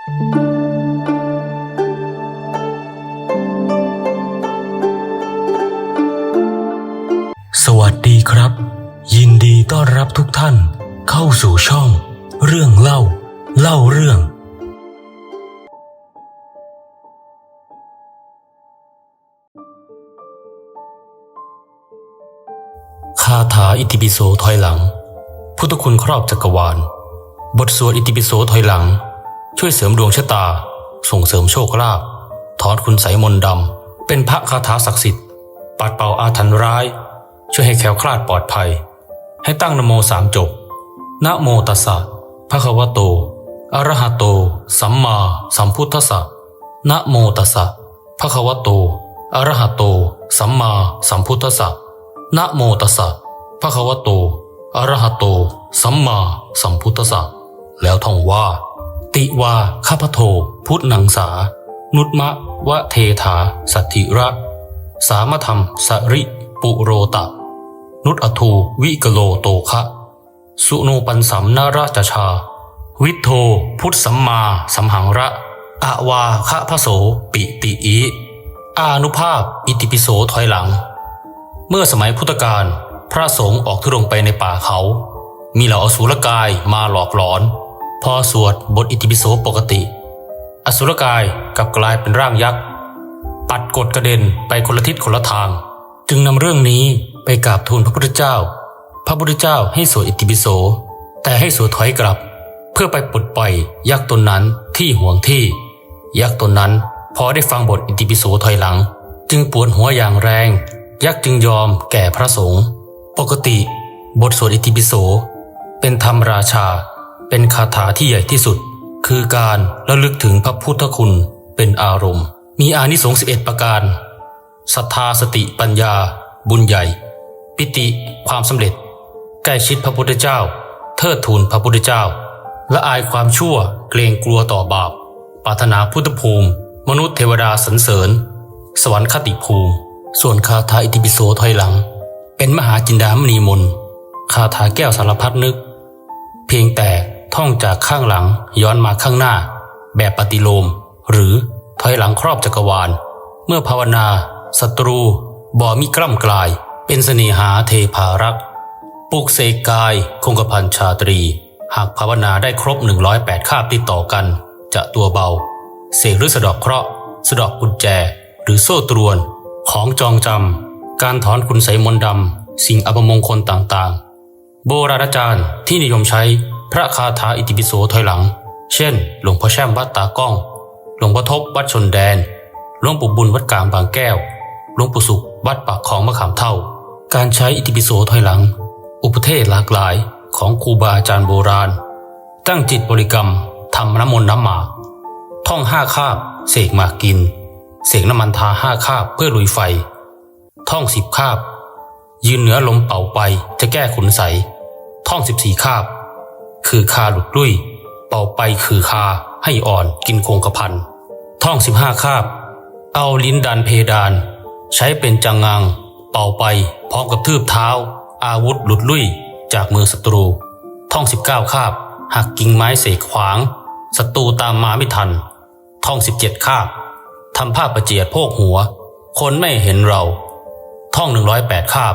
สวัสดีครับ ยินดีต้อนรับทุกท่านเข้าสู่ช่อง เรื่องเล่า เล่าเรื่อง คาถาอิติปิโสถอยหลัง พุทธคุณครอบจักรวาล บทสวดอิติปิโสถอยหลัง ช่วยเสริมดวงชะตา ส่งเสริมโชคลาภถอนคุณไสยมนต์ดำ เป็นพระคาถาศักดิ์สิทธิ์ ปัดเป่าอาถรรพ์ร้าย ช่วยให้แคล้วคลาดปลอดภัย ให้ตั้งนโมสามจบนะโมตัสสะภะคะวะโต อระหะโต สัมมาสัมพุทธัสสะนะโมตัสสะภะคะวะโต อระหะโต สัมมาสัมพุทธัสสะนะโมตัสสะภะคะวะโต อระหะโต สัมมาสัมพุทธัสสะแล้วท่องว่า ติวาข้าพโท พุทธนังสา นุตมะวะเทถา สัตถิระ สามธรรม สริปุโรตะ นุตอทูวิกโลโตคะ สุโนปันสัมนาราชชา วิทโทพุทธสัมมาสัมหังระอาวาคะพะโสปิติอีอานุภาพอิติปิโสถอยหลัง เมื่อสมัยพุทธกาลพระสงฆ์ออกทุรงไปในป่าเขา มีเหล่าอสุรกายมาหลอกหลอน พอสวดบทอิติปิโสปกติ อสุรกายกลับกลายเป็นร่างยักษ์ ปัดกดกระเด็นไปคนละทิศคนละทาง จึงนำเรื่องนี้ไปกราบทูลพระพุทธเจ้า พระพุทธเจ้าให้สวดอิติปิโส แต่ให้สวดถอยกลับ เพื่อไปปลดปล่อยยักษ์ตนนั้นที่ห่วงที่ ยักษ์ตนนั้นพอได้ฟังบทอิติปิโสถอยหลัง จึงปวดหัวอย่างแรง ยักษ์จึงยอมแก่พระสงฆ์ปกติ บทสวดอิติปิโส เป็นธรรมราชา เป็นคาถาที่ใหญ่ที่สุด คือการระลึกถึงพระพุทธคุณเป็นอารมณ์ มีอานิสงส์11 ประการศรัทธาสติปัญญา บุญใหญ่ ปิติความสำเร็จ ใกล้ชิดพระพุทธเจ้า เทิดทูนพระพุทธเจ้า ละอายความชั่วเกรงกลัวต่อบาปปรารถนาพุทธภูมิ มนุษย์เทวดาสรรเสริญ สวรรคติภูมิ ส่วนคาถาอิติปิโสถอยหลัง เป็นมหาจินดามณีมนคาถาแก้วสารพัดนึก เพียงแต่ ท่องจากข้างหลังย้อนมาข้างหน้า แบบปฏิโลม หรือถอยหลังครอบจักรวาล เมื่อภาวนาศัตรูบ่มีกล้ำกลาย เป็นเสน่หาเทพารักษ์ปลุกเสกกาย คงกระพันชาตรี หากภาวนาได้ครบ 108คาบติดต่อกัน จะตัวเบา เสกหรือสะดอกเคราะห์สะดอกกุญแจ หรือโซ่ตรวน ของจองจำการถอนคุณไสยมนต์ดำสิ่งอัปมงคลต่างๆ โบราณอาจารย์ที่นิยมใช้ พระคาถาอิติปิโสถอยหลัง เช่น หลวงพ่อแช่มวัดตากล้อง หลวงพ่อทบวัดชนแดน หลวงปู่บุญวัดกลางบางแก้ว หลวงปู่สุขวัดปากคลองมะขามเท่า การใช้อิติปิโสถอยหลัง อุปเทศหลากหลายของครูบาอาจารย์โบราณ ตั้งจิตบริกรรมทำน้ำมนต์น้ำหมากท่องห้าคาบ เสกหมากกิน เสกน้ำมันทาห้าคาบเพื่อลุยไฟ ท่องสิบคาบ ยืนเหนือลมเป่าไปจะแก้ขุนใส ท่องสิบสี่คาบ คือคาหลุดลุ่ยเป่าไปคือคาให้อ่อนกินคงกระพันท่องสิบห้าคาบ เอาลิ้นดันเพดาน ใช้เป็นจังงัง เป่าไปพร้อมกับทืบเท้า อาวุธหลุดลุ่ยจากมือศัตรู ท่องสิบเก้าคาบ หักกิ่งไม้เสกขวางศัตรูตามมาไม่ทัน ท่องสิบเจ็ดคาบทำผ้าประเจียดโพกหัว คนไม่เห็นเรา ท่องหนึ่งร้อยแปดคาบ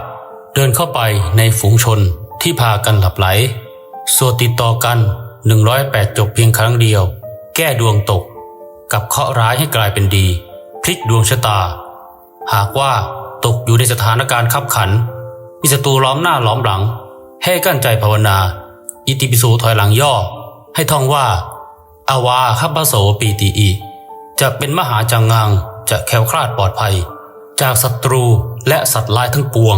เดินเข้าไปในฝูงชนที่พากันหลับไหล สวดติดต่อกัน 108 จบเพียงครั้งเดียว แก้ดวงตก กับเคราะห์ร้ายให้กลายเป็นดี พลิกดวงชะตา หากว่าตกอยู่ในสถานการณ์ขับขัน มีศัตรูล้อมหน้าล้อมหลัง ให้กั้นใจภาวนา อิติปิโสถอยหลังย่อ ให้ท่องว่า อาวาคัพพโสปีติอิจะเป็นมหาจังงังจะแคล้วคลาดปลอดภัย จากศัตรูและสัตว์ร้ายทั้งปวง